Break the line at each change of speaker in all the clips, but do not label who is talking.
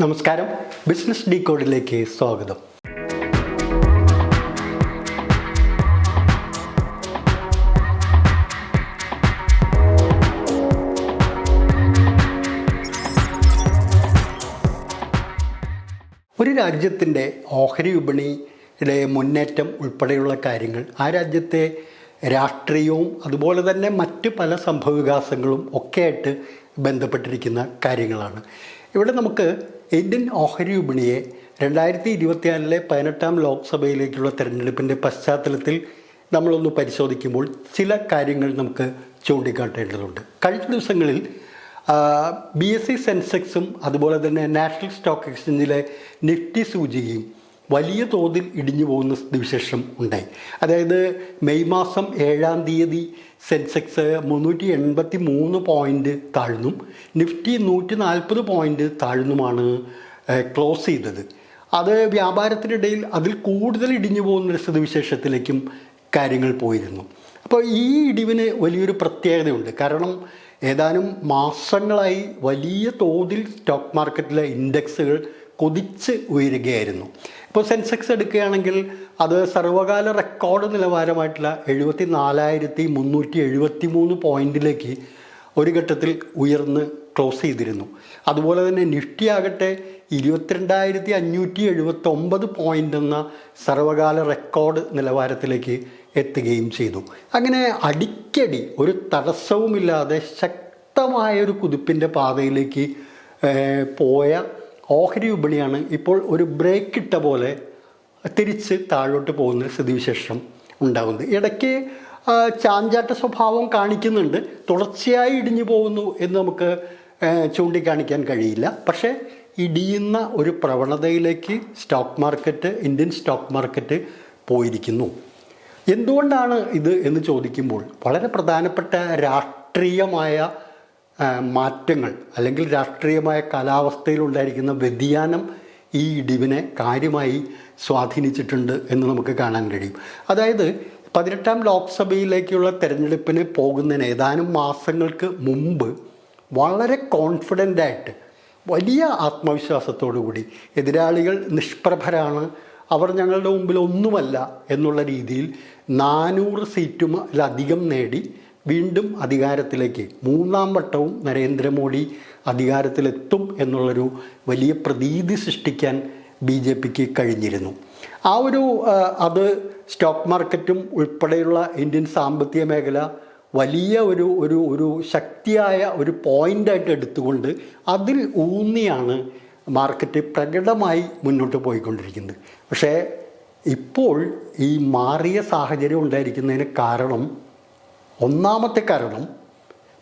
നമസ്കാരം. Business D കോഡിലേക്ക് സ്വാഗതം. ഒരു രാജ്യത്തിന്റെ ഓഹരി വിപണിയിലെ മുന്നേറ്റം ഉൾപ്പെടെയുള്ള കാര്യങ്ങൾ ആ രാജ്യത്തെ രാഷ്ട്രീയവും അതുപോലെ തന്നെ മറ്റ് പല സംഭവവികാസങ്ങളും ഒക്കെയായിട്ട് ബന്ധപ്പെട്ടിരിക്കുന്ന കാര്യങ്ങളാണ്. ഇവിടെ നമുക്ക് ഇന്ത്യൻ ഓഹരി വിപണിയെ രണ്ടായിരത്തി ഇരുപത്തിനാലിലെ പതിനെട്ടാം ലോക്സഭയിലേക്കുള്ള തെരഞ്ഞെടുപ്പിന്റെ പശ്ചാത്തലത്തിൽ നമ്മളൊന്ന് പരിശോധിക്കുമ്പോൾ ചില കാര്യങ്ങൾ നമുക്ക് ചൂണ്ടിക്കാട്ടേണ്ടതുണ്ട്. കഴിഞ്ഞ ദിവസങ്ങളിൽ ബി എസ് സി സെൻസെക്സും അതുപോലെ തന്നെ നാഷണൽ സ്റ്റോക്ക് എക്സ്ചേഞ്ചിലെ നിഫ്റ്റി സൂചികയും വലിയ തോതിൽ ഇടിഞ്ഞു പോകുന്ന സ്ഥിതിവിശേഷം ഉണ്ടായി. അതായത് മെയ് മാസം ഏഴാം തീയതി സെൻസെക്സ് മുന്നൂറ്റി എൺപത്തി മൂന്ന് പോയിന്റ് താഴ്ന്നും നിഫ്റ്റി നൂറ്റി നാൽപ്പത് പോയിന്റ് താഴ്ന്നുമാണ് ക്ലോസ് ചെയ്തത്. അത് വ്യാപാരത്തിനിടയിൽ അതിൽ കൂടുതൽ ഇടിഞ്ഞു പോകുന്ന സ്ഥിതിവിശേഷത്തിലേക്കും കാര്യങ്ങൾ പോയിരുന്നു. അപ്പോൾ ഈ ഇടിവിന് വലിയൊരു പ്രത്യേകതയുണ്ട്. കാരണം ഏതാനും മാസങ്ങളായി വലിയ തോതിൽ സ്റ്റോക്ക് മാർക്കറ്റിലെ ഇൻഡെക്സുകൾ കൊതിച്ച് ഉയരുകയായിരുന്നു. ഇപ്പോൾ സെൻസെക്സ് എടുക്കുകയാണെങ്കിൽ അത് സർവകാല റെക്കോർഡ് നിലവാരമായിട്ടുള്ള എഴുപത്തി നാലായിരത്തി മുന്നൂറ്റി എഴുപത്തി മൂന്ന് പോയിന്റിലേക്ക് ഒരു ഘട്ടത്തിൽ ഉയർന്ന് ക്ലോസ് ചെയ്തിരുന്നു. അതുപോലെ തന്നെ നിഫ്റ്റി ആകട്ടെ ഇരുപത്തിരണ്ടായിരത്തി അഞ്ഞൂറ്റി എഴുപത്തി ഒമ്പത് പോയിന്റ് എന്ന സർവകാല റെക്കോർഡ് നിലവാരത്തിലേക്ക് എത്തുകയും ചെയ്തു. അങ്ങനെ അടിക്കടി ഒരു തടസ്സവുമില്ലാതെ ശക്തമായ ഒരു കുതിപ്പിന്റെ പാതയിലേക്ക് പോയ ഓഹരി വിപണിയാണ് ഇപ്പോൾ ഒരു ബ്രേക്ക് ഇട്ട പോലെ തിരിച്ച് താഴോട്ട് പോകുന്ന സ്ഥിതിവിശേഷം ഉണ്ടാകുന്നത്. ഇടയ്ക്ക് ചാഞ്ചാട്ട സ്വഭാവം കാണിക്കുന്നുണ്ട്. തുടർച്ചയായി ഇടിഞ്ഞു പോകുന്നു എന്ന് നമുക്ക് ചൂണ്ടിക്കാണിക്കാൻ കഴിയില്ല. പക്ഷേ ഇടിയുന്ന ഒരു പ്രവണതയിലേക്ക് stock market Indian stock market പോയിരിക്കുന്നു. എന്തുകൊണ്ടാണ് ഇത് എന്ന് ചോദിക്കുമ്പോൾ വളരെ പ്രധാനപ്പെട്ട രാഷ്ട്രീയമായ മാറ്റങ്ങൾ അല്ലെങ്കിൽ രാഷ്ട്രീയമായ കാലാവസ്ഥയിലുണ്ടായിരിക്കുന്ന വ്യതിയാനം ഈ ഇടിവിനെ കാര്യമായി സ്വാധീനിച്ചിട്ടുണ്ട് എന്ന് നമുക്ക് കാണാൻ കഴിയും. അതായത് പതിനെട്ടാം ലോക്സഭയിലേക്കുള്ള തെരഞ്ഞെടുപ്പിന് പോകുന്നതിന് ഏതാനും മാസങ്ങൾക്ക് മുമ്പ് വളരെ കോൺഫിഡന്റായിട്ട് വലിയ ആത്മവിശ്വാസത്തോടു കൂടി എതിരാളികൾ നിഷ്പ്രഭരാണ് അവർ ഞങ്ങളുടെ മുമ്പിൽ ഒന്നുമല്ല എന്നുള്ള രീതിയിൽ നാനൂറ് സീറ്റുമതിലധികം നേടി വീണ്ടും അധികാരത്തിലേക്ക്. മൂന്നാം വട്ടവും നരേന്ദ്രമോദി അധികാരത്തിലെത്തും എന്നുള്ളൊരു വലിയ പ്രതീതി സൃഷ്ടിക്കാൻ ബി ജെ പിക്ക് കഴിഞ്ഞിരുന്നു. ആ ഒരു അത് സ്റ്റോക്ക് മാർക്കറ്റും ഉൾപ്പെടെയുള്ള ഇന്ത്യൻ സാമ്പത്തിക മേഖല വലിയ ഒരു ഒരു ഒരു ശക്തിയായ ഒരു പോയിന്റായിട്ട് എടുത്തുകൊണ്ട് അതിൽ ഊന്നിയാണ് മാർക്കറ്റ് പ്രകടമായി മുന്നോട്ട് പോയിക്കൊണ്ടിരിക്കുന്നത്. പക്ഷേ ഇപ്പോൾ ഈ മാറിയ സാഹചര്യം ഉണ്ടായിരിക്കുന്നതിന് കാരണം ഒന്നാമത്തെ കാരണം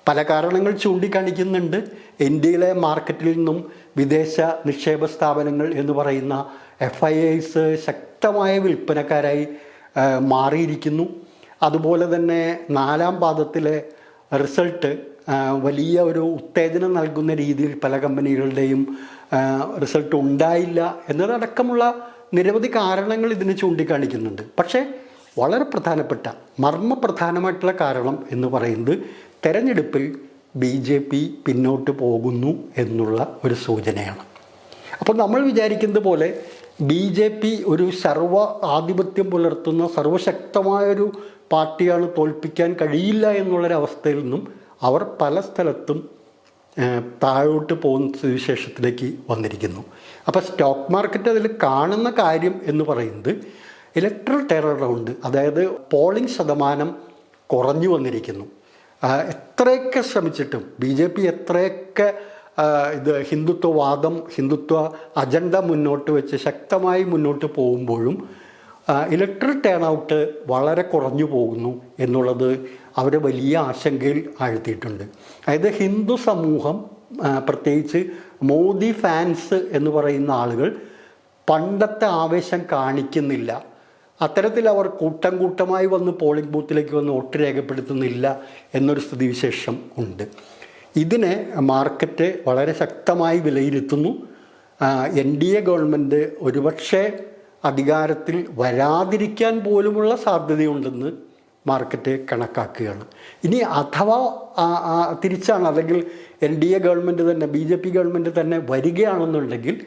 പല കാരണങ്ങൾ ചൂണ്ടിക്കാണിക്കുന്നുണ്ട്. ഇന്ത്യയിലെ മാർക്കറ്റിൽ നിന്നും വിദേശ നിക്ഷേപ സ്ഥാപനങ്ങൾ എന്ന് പറയുന്ന എഫ് ഐ ഐസ് ശക്തമായ വിൽപ്പനക്കാരായി മാറിയിരിക്കുന്നു. അതുപോലെ തന്നെ നാലാം പാദത്തിലെ റിസൾട്ട് വലിയ ഒരു ഉത്തേജനം നൽകുന്ന രീതിയിൽ പല കമ്പനികളുടെയും റിസൾട്ട് ഉണ്ടായില്ല എന്നതടക്കമുള്ള നിരവധി കാരണങ്ങൾ ഇതിന് ചൂണ്ടിക്കാണിക്കുന്നുണ്ട്. പക്ഷേ വളരെ പ്രധാനപ്പെട്ട മർമ്മപ്രധാനമായിട്ടുള്ള കാരണം എന്ന് പറയുന്നത് തെരഞ്ഞെടുപ്പിൽ ബി ജെ പി പിന്നോട്ട് പോകുന്നു എന്നുള്ള ഒരു സൂചനയാണ്. അപ്പോൾ നമ്മൾ വിചാരിക്കുന്നത് പോലെ ബി ജെ പി ഒരു സർവ ആധിപത്യം പുലർത്തുന്ന സർവശക്തമായൊരു പാർട്ടിയാണ് തോൽപ്പിക്കാൻ കഴിയില്ല എന്നുള്ളൊരവസ്ഥയിൽ നിന്നും അവർ പല സ്ഥലത്തും താഴോട്ട് പോകുന്ന സ്ഥിതിവിശേഷത്തിലേക്ക് വന്നിരിക്കുന്നു. അപ്പോൾ സ്റ്റോക്ക് മാർക്കറ്റ് അതിൽ കാണുന്ന കാര്യം എന്ന് പറയുന്നത് ഇലക്ട്രൽ ടെറർ റൗണ്ട് അതായത് പോളിംഗ് ശതമാനം കുറഞ്ഞു വന്നിരിക്കുന്നു. എത്രയൊക്കെ ശ്രമിച്ചിട്ടും ബി ജെ പി എത്രയൊക്കെ ഇത് ഹിന്ദുത്വവാദം ഹിന്ദുത്വ അജണ്ട മുന്നോട്ട് വെച്ച് ശക്തമായി മുന്നോട്ട് പോകുമ്പോഴും ഇലക്ട്രൽ ടേൺ ഔട്ട് വളരെ കുറഞ്ഞു പോകുന്നു എന്നുള്ളത് അവരെ വലിയ ആശങ്കയിൽ ആഴ്ത്തിയിട്ടുണ്ട്. അതായത് ഹിന്ദു സമൂഹം പ്രത്യേകിച്ച് മോദി ഫാൻസ് എന്ന് പറയുന്ന ആളുകൾ പണ്ടത്തെ ആവേശം കാണിക്കുന്നില്ല. അത്തരത്തിൽ അവർ കൂട്ടം കൂട്ടമായി വന്ന് പോളിംഗ് ബൂത്തിലേക്ക് വന്ന് വോട്ട് രേഖപ്പെടുത്തുന്നില്ല എന്നൊരു സ്ഥിതിവിശേഷം ഉണ്ട്. ഇതിനെ മാർക്കറ്റ് വളരെ ശക്തമായി വിലയിരുത്തുന്നു. എൻ ഡി എ ഗവൺമെന്റ് ഒരുപക്ഷെ അധികാരത്തിൽ വരാതിരിക്കാൻ പോലുമുള്ള സാധ്യതയുണ്ടെന്ന് മാർക്കറ്റ് കണക്കാക്കുകയാണ്. ഇനി അഥവാ തിരിച്ചാണ് അല്ലെങ്കിൽ എൻ ഡി എ ഗവൺമെന്റ് തന്നെ ബി ജെ പി ഗവൺമെന്റ് തന്നെ വരികയാണെന്നുണ്ടെങ്കിൽ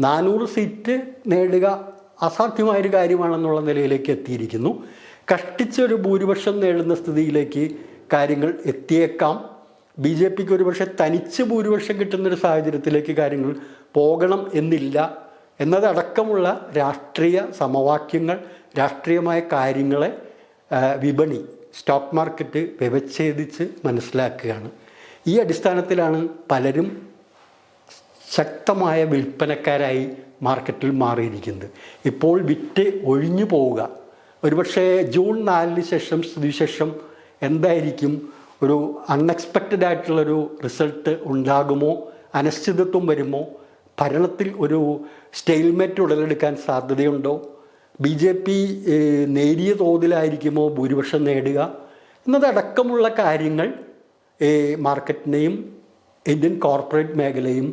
നാനൂറ് സീറ്റ് നേടുക അസാധ്യമായൊരു കാര്യമാണെന്നുള്ള നിലയിലേക്ക് എത്തിയിരിക്കുന്നു. കഷ്ടിച്ചൊരു ഭൂരിപക്ഷം നേടുന്ന സ്ഥിതിയിലേക്ക് കാര്യങ്ങൾ എത്തിയേക്കാം. ബി ജെ പിക്ക് ഒരുപക്ഷെ തനിച്ച് ഭൂരിപക്ഷം കിട്ടുന്നൊരു സാഹചര്യത്തിലേക്ക് കാര്യങ്ങൾ പോകണം എന്നില്ല എന്നതടക്കമുള്ള രാഷ്ട്രീയ സമവാക്യങ്ങൾ രാഷ്ട്രീയമായ കാര്യങ്ങളെ വിപണി സ്റ്റോക്ക് മാർക്കറ്റ് വ്യവച്ഛേദിച്ച് മനസ്സിലാക്കുകയാണ്. ഈ അടിസ്ഥാനത്തിലാണ് പലരും ശക്തമായ വിൽപ്പനക്കാരായി മാർക്കറ്റിൽ മാറിയിരിക്കുന്നത്. ഇപ്പോൾ വിറ്റ് ഒഴിഞ്ഞു പോവുക. ഒരുപക്ഷേ ജൂൺ നാലിന് ശേഷം സ്ഥിതിശേഷം എന്തായിരിക്കും? ഒരു അൺഎക്സ്പെക്റ്റഡ് ആയിട്ടുള്ളൊരു റിസൾട്ട് ഉണ്ടാകുമോ? അനിശ്ചിതത്വം വരുമോ? ഭരണത്തിൽ ഒരു സ്റ്റെയിൽമേറ്റ് ഉടലെടുക്കാൻ സാധ്യതയുണ്ടോ? ബി ജെ പി നേരിയ തോതിലായിരിക്കുമോ ഭൂരിപക്ഷം നേടുക? എന്നതടക്കമുള്ള കാര്യങ്ങൾ മാർക്കറ്റിനെയും ഇന്ത്യൻ കോർപ്പറേറ്റ് മേഖലയും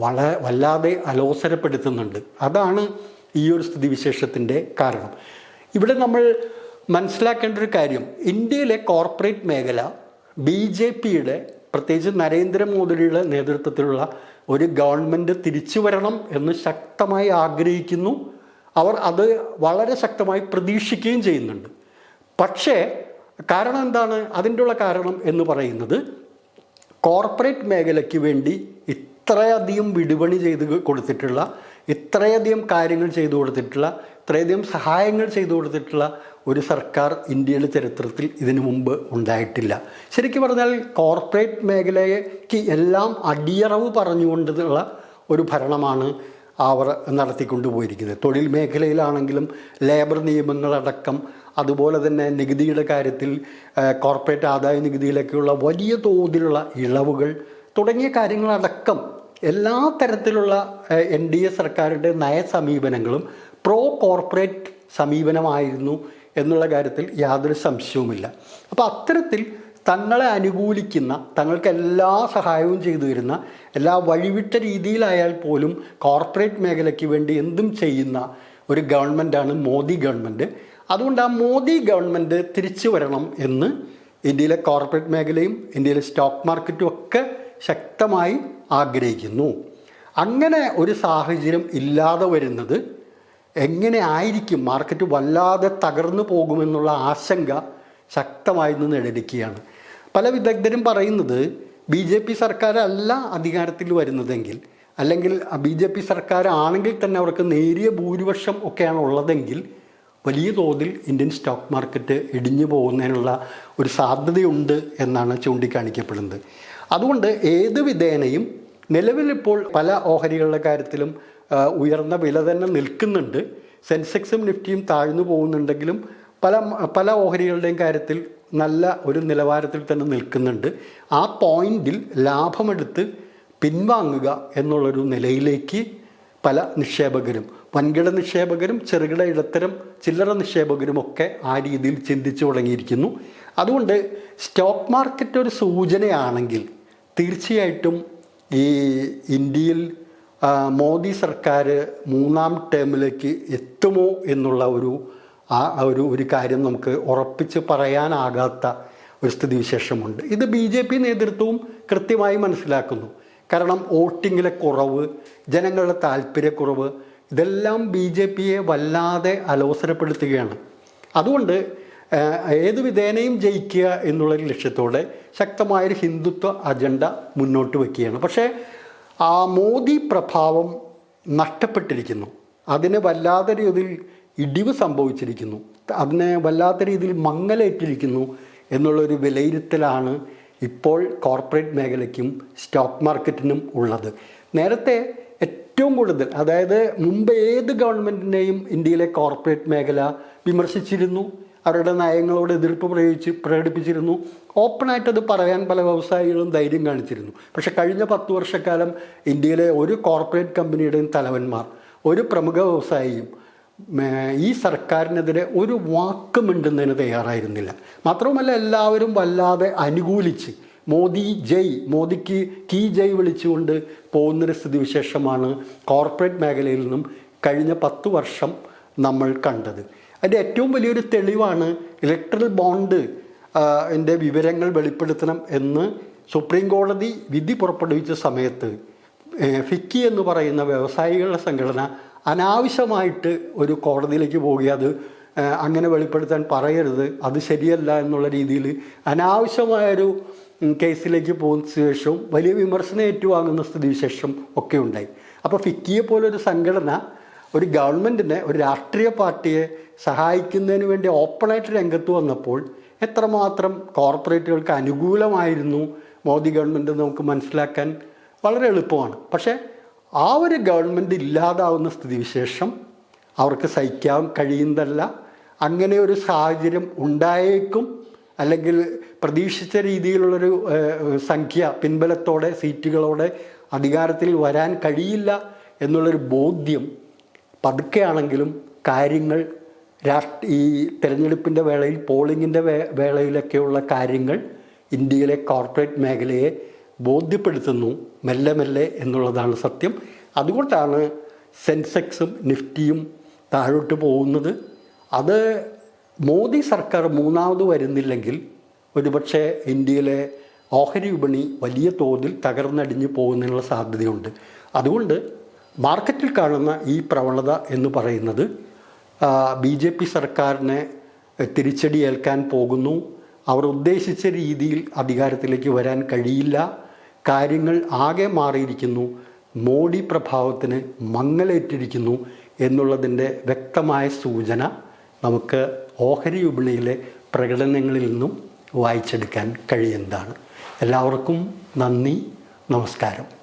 വള വല്ലാതെ അലോസരപ്പെടുത്തുന്നുണ്ട്. അതാണ് ഈ ഒരു സ്ഥിതിവിശേഷത്തിന്റെ കാരണം. ഇവിടെ നമ്മൾ മനസ്സിലാക്കേണ്ട ഒരു കാര്യം ഇന്ത്യയിലെ കോർപ്പറേറ്റ് മേഖല ബി ജെ പിയുടെ പ്രത്യേകിച്ച് നരേന്ദ്രമോദിയുടെ നേതൃത്വത്തിലുള്ള ഒരു ഗവൺമെന്റ് തിരിച്ചു വരണം എന്ന് ശക്തമായി ആഗ്രഹിക്കുന്നു. അവർ അത് വളരെ ശക്തമായി പ്രതീക്ഷിക്കുകയും ചെയ്യുന്നുണ്ട്. പക്ഷേ കാരണം എന്താണ്? അതിന്റെ ഉള്ള കാരണം എന്ന് പറയുന്നത് കോർപ്പറേറ്റ് മേഖലയ്ക്ക് വേണ്ടി ഇത്രയധികം വിടുപണി ചെയ്ത് കൊടുത്തിട്ടുള്ള ഇത്രയധികം കാര്യങ്ങൾ ചെയ്തു കൊടുത്തിട്ടുള്ള ഇത്രയധികം സഹായങ്ങൾ ചെയ്തു കൊടുത്തിട്ടുള്ള ഒരു സർക്കാർ ഇന്ത്യയുടെ ചരിത്രത്തിൽ ഇതിനു മുമ്പ് ഉണ്ടായിട്ടില്ല. ശരിക്കും പറഞ്ഞാൽ കോർപ്പറേറ്റ് മേഖലയ്ക്ക് എല്ലാം അടിയറവ് പറഞ്ഞുകൊണ്ടുള്ള ഒരു ഭരണമാണ് അവർ നടത്തിക്കൊണ്ടുപോയിരിക്കുന്നത്. തൊഴിൽ മേഖലയിലാണെങ്കിലും ലേബർ നിയമങ്ങളടക്കം അതുപോലെ തന്നെ നികുതിയുടെ കാര്യത്തിൽ കോർപ്പറേറ്റ് ആദായ നികുതിയിലൊക്കെയുള്ള വലിയ തോതിലുള്ള ഇളവുകൾ തുടങ്ങിയ കാര്യങ്ങളടക്കം എല്ലാ തരത്തിലുള്ള എൻ ഡി എ സർക്കാരിന്റെ നയസമീപനങ്ങളും പ്രോ കോർപ്പറേറ്റ് സമീപനമായിരുന്നു എന്നുള്ള കാര്യത്തിൽ യാതൊരു സംശയവുമില്ല. അപ്പോൾ അത്തരത്തിൽ തങ്ങളെ അനുകൂലിക്കുന്ന തങ്ങൾക്ക് എല്ലാ സഹായവും ചെയ്തു വരുന്ന എല്ലാ വഴിവിട്ട രീതിയിലായാൽ പോലും കോർപ്പറേറ്റ് മേഖലയ്ക്ക് വേണ്ടി എന്തും ചെയ്യുന്ന ഒരു ഗവൺമെന്റാണ് മോദി ഗവൺമെന്റ്. അതുകൊണ്ട് ആ മോദി ഗവൺമെന്റ് തിരിച്ചു വരണം എന്ന് ഇന്ത്യയിലെ കോർപ്പറേറ്റ് മേഖലയും ഇന്ത്യയിലെ സ്റ്റോക്ക് മാർക്കറ്റും ഒക്കെ ശക്തമായി ആഗ്രഹിക്കുന്നു. അങ്ങനെ ഒരു സാഹചര്യം ഇല്ലാതെ വരുന്നത് എങ്ങനെ ആയിരിക്കും? മാർക്കറ്റ് വല്ലാതെ തകർന്നു പോകുമെന്നുള്ള ആശങ്ക ശക്തമായി നിന്ന് നിഴലിക്കുകയാണ് പല വിദഗ്ധരും പറയുന്നത് ബി ജെ പി സർക്കാരല്ല അധികാരത്തിൽ വരുന്നതെങ്കിൽ അല്ലെങ്കിൽ ബി ജെ പി സർക്കാരാണെങ്കിൽ തന്നെ അവർക്ക് നേരിയ ഭൂരിപക്ഷം ഒക്കെയാണ് ഉള്ളതെങ്കിൽ വലിയ തോതിൽ ഇന്ത്യൻ സ്റ്റോക്ക് മാർക്കറ്റ് ഇടിഞ്ഞു പോകുന്നതിനുള്ള ഒരു സാധ്യതയുണ്ട് എന്നാണ് ചൂണ്ടിക്കാണിക്കപ്പെടുന്നത്. അതുകൊണ്ട് ഏത് വിധേനയും നിലവിലിപ്പോൾ പല ഓഹരികളുടെ കാര്യത്തിലും ഉയർന്ന വില തന്നെ നിൽക്കുന്നുണ്ട്. സെൻസെക്സും നിഫ്റ്റിയും താഴ്ന്നു പോകുന്നുണ്ടെങ്കിലും പല പല ഓഹരികളുടെയും കാര്യത്തിൽ നല്ല ഒരു നിലവാരത്തിൽ തന്നെ നിൽക്കുന്നുണ്ട്. ആ പോയിന്റിൽ ലാഭമെടുത്ത് പിൻവാങ്ങുക എന്നുള്ളൊരു നിലയിലേക്ക് പല നിക്ഷേപകരും വൻകിട നിക്ഷേപകരും ചെറുകിട ഇടത്തരം ചില്ലറ നിക്ഷേപകരും ഒക്കെ ആ രീതിയിൽ ചിന്തിച്ചു തുടങ്ങിയിരിക്കുന്നു. അതുകൊണ്ട് സ്റ്റോക്ക് മാർക്കറ്റ് ഒരു സൂചനയാണെങ്കിൽ തീർച്ചയായിട്ടും ഈ ഇന്ത്യയിൽ മോദി സർക്കാർ മൂന്നാം ടേമിലേക്ക് എത്തുമോ എന്നുള്ള ഒരു ആ ഒരു ഒരു കാര്യം നമുക്ക് ഉറപ്പിച്ച് പറയാനാകാത്ത ഒരു സ്ഥിതിവിശേഷമുണ്ട്. ഇത് ബി ജെ പി നേതൃത്വവും കൃത്യമായി മനസ്സിലാക്കുന്നു. കാരണം വോട്ടിങ്ങിലെ കുറവ് ജനങ്ങളുടെ താല്പര്യക്കുറവ് ഇതെല്ലാം ബി ജെ പിയെ വല്ലാതെ അലോസരപ്പെടുത്തുകയാണ്. അതുകൊണ്ട് ഏത് വിധേനയും ജയിക്കുക എന്നുള്ളൊരു ലക്ഷ്യത്തോടെ ശക്തമായൊരു ഹിന്ദുത്വ അജണ്ട മുന്നോട്ട് വയ്ക്കുകയാണ് പക്ഷേ ആ മോദി പ്രഭാവം നഷ്ടപ്പെട്ടിരിക്കുന്നു. അതിന് വല്ലാത്ത രീതിയിൽ ഇടിവ് സംഭവിച്ചിരിക്കുന്നു. അതിനെ വല്ലാത്ത രീതിയിൽ മങ്ങലേറ്റിരിക്കുന്നു എന്നുള്ളൊരു വിലയിരുത്തലാണ് ഇപ്പോൾ കോർപ്പറേറ്റ് മേഖലയ്ക്കും സ്റ്റോക്ക് മാർക്കറ്റിനും ഉള്ളത്. നേരത്തെ ഏറ്റവും കൂടുതൽ അതായത് മുമ്പ് ഏത് ഗവൺമെന്റിനെയും ഇന്ത്യയിലെ കോർപ്പറേറ്റ് മേഖല വിമർശിച്ചിരുന്നു? അവരുടെ നയങ്ങളോട് എതിർപ്പ് പ്രയോഗിച്ച് പ്രകടിപ്പിച്ചിരുന്നു. അത് പറയാൻ പല വ്യവസായികളും ധൈര്യം കാണിച്ചിരുന്നു. പക്ഷേ കഴിഞ്ഞ പത്ത് വർഷക്കാലം ഇന്ത്യയിലെ ഒരു കോർപ്പറേറ്റ് കമ്പനിയുടെയും തലവന്മാർ ഒരു പ്രമുഖ വ്യവസായിയും ഈ സർക്കാരിനെതിരെ ഒരു വാക്ക് മിണ്ടുന്നതിന് തയ്യാറായിരുന്നില്ല. മാത്രവുമല്ല എല്ലാവരും വല്ലാതെ അനുകൂലിച്ച് മോദി ജയ് മോദിക്ക് കീ ജയ് വിളിച്ചുകൊണ്ട് പോകുന്നൊരു സ്ഥിതിവിശേഷമാണ് കോർപ്പറേറ്റ് മേഖലയിൽ നിന്നും കഴിഞ്ഞ പത്ത് വർഷം നമ്മൾ കണ്ടത്. അതിന്റെ ഏറ്റവും വലിയൊരു തെളിവാണ് ഇലക്ട്രൽ ബോണ്ട് എന്റെ വിവരങ്ങൾ വെളിപ്പെടുത്തണം എന്ന് സുപ്രീം കോടതി വിധി പുറപ്പെടുവിച്ച സമയത്ത് ഫിക്കി എന്ന് പറയുന്ന വ്യവസായികളുടെ സംഘടന അനാവശ്യമായിട്ട് ഒരു കോടതിയിലേക്ക് പോകുക അത് അങ്ങനെ വെളിപ്പെടുത്താൻ പറയരുത് അത് ശരിയല്ല എന്നുള്ള രീതിയിൽ അനാവശ്യമായൊരു കേസിലേക്ക് പോകുന്ന ശേഷവും വലിയ വിമർശനം ഏറ്റുവാങ്ങുന്ന സ്ഥിതിവിശേഷം ഒക്കെ ഉണ്ടായി. അപ്പോൾ ഫിക്കിയെ പോലൊരു സംഘടന ഒരു ഗവൺമെന്റിനെ ഒരു രാഷ്ട്രീയ പാർട്ടിയെ സഹായിക്കുന്നതിന് വേണ്ടി ഓപ്പണായിട്ട് രംഗത്ത് വന്നപ്പോൾ എത്രമാത്രം കോർപ്പറേറ്റുകൾക്ക് അനുകൂലമായിരുന്നു മോദി ഗവൺമെന്റ് നമുക്ക് മനസ്സിലാക്കാൻ വളരെ എളുപ്പമാണ്. പക്ഷേ ആ ഒരു ഗവൺമെന്റ് ഇല്ലാതാവുന്ന സ്ഥിതിവിശേഷം അവർക്ക് സഹിക്കാൻ കഴിയുന്നതല്ല. അങ്ങനെ ഒരു സാഹചര്യം ഉണ്ടായേക്കും. അല്ലെങ്കിൽ പ്രതീക്ഷിച്ച രീതിയിലുള്ളൊരു സംഖ്യ പിൻബലത്തോടെ സീറ്റുകളോടെ അധികാരത്തിൽ വരാൻ കഴിയില്ല എന്നുള്ളൊരു ബോധ്യം പതുക്കെയാണെങ്കിലും കാര്യങ്ങൾ രാഷ്ട്ര ഈ തെരഞ്ഞെടുപ്പിന്റെ വേളയിൽ പോളിങ്ങിന്റെ വേ വേളയിലൊക്കെയുള്ള കാര്യങ്ങൾ ഇന്ത്യയിലെ കോർപ്പറേറ്റ് മേഖലയെ ബോധ്യപ്പെടുത്തുന്നു മെല്ലെ മെല്ലെ എന്നുള്ളതാണ് സത്യം. അതുകൊണ്ടാണ് സെൻസെക്സും നിഫ്റ്റിയും താഴോട്ട് പോകുന്നത്. അത് മോദി സർക്കാർ മൂന്നാമത് വരുന്നില്ലെങ്കിൽ ഒരുപക്ഷെ ഇന്ത്യയിലെ ഓഹരി വിപണി വലിയ തോതിൽ തകർന്നടിഞ്ഞു പോകുന്നതിനുള്ള സാധ്യതയുണ്ട്. അതുകൊണ്ട് മാർക്കറ്റിൽ കാണുന്ന ഈ പ്രവണത എന്ന് പറയുന്നത് ബി ജെ പി സർക്കാരിനെ തിരിച്ചടി ഏൽക്കാൻ പോകുന്നു. അവർ ഉദ്ദേശിച്ച രീതിയിൽ അധികാരത്തിലേക്ക് വരാൻ കഴിയില്ല. കാര്യങ്ങൾ ആകെ മാറിയിരിക്കുന്നു. മോഡി പ്രഭാവത്തിന് മങ്ങലേറ്റിരിക്കുന്നു എന്നുള്ളതിന്റെ വ്യക്തമായ സൂചന നമുക്ക് ഓഹരി വിപണിയിലെ പ്രകടനങ്ങളിൽ നിന്നും വായിച്ചെടുക്കാൻ കഴിയുന്നതാണ്. എല്ലാവർക്കും നന്ദി. നമസ്കാരം.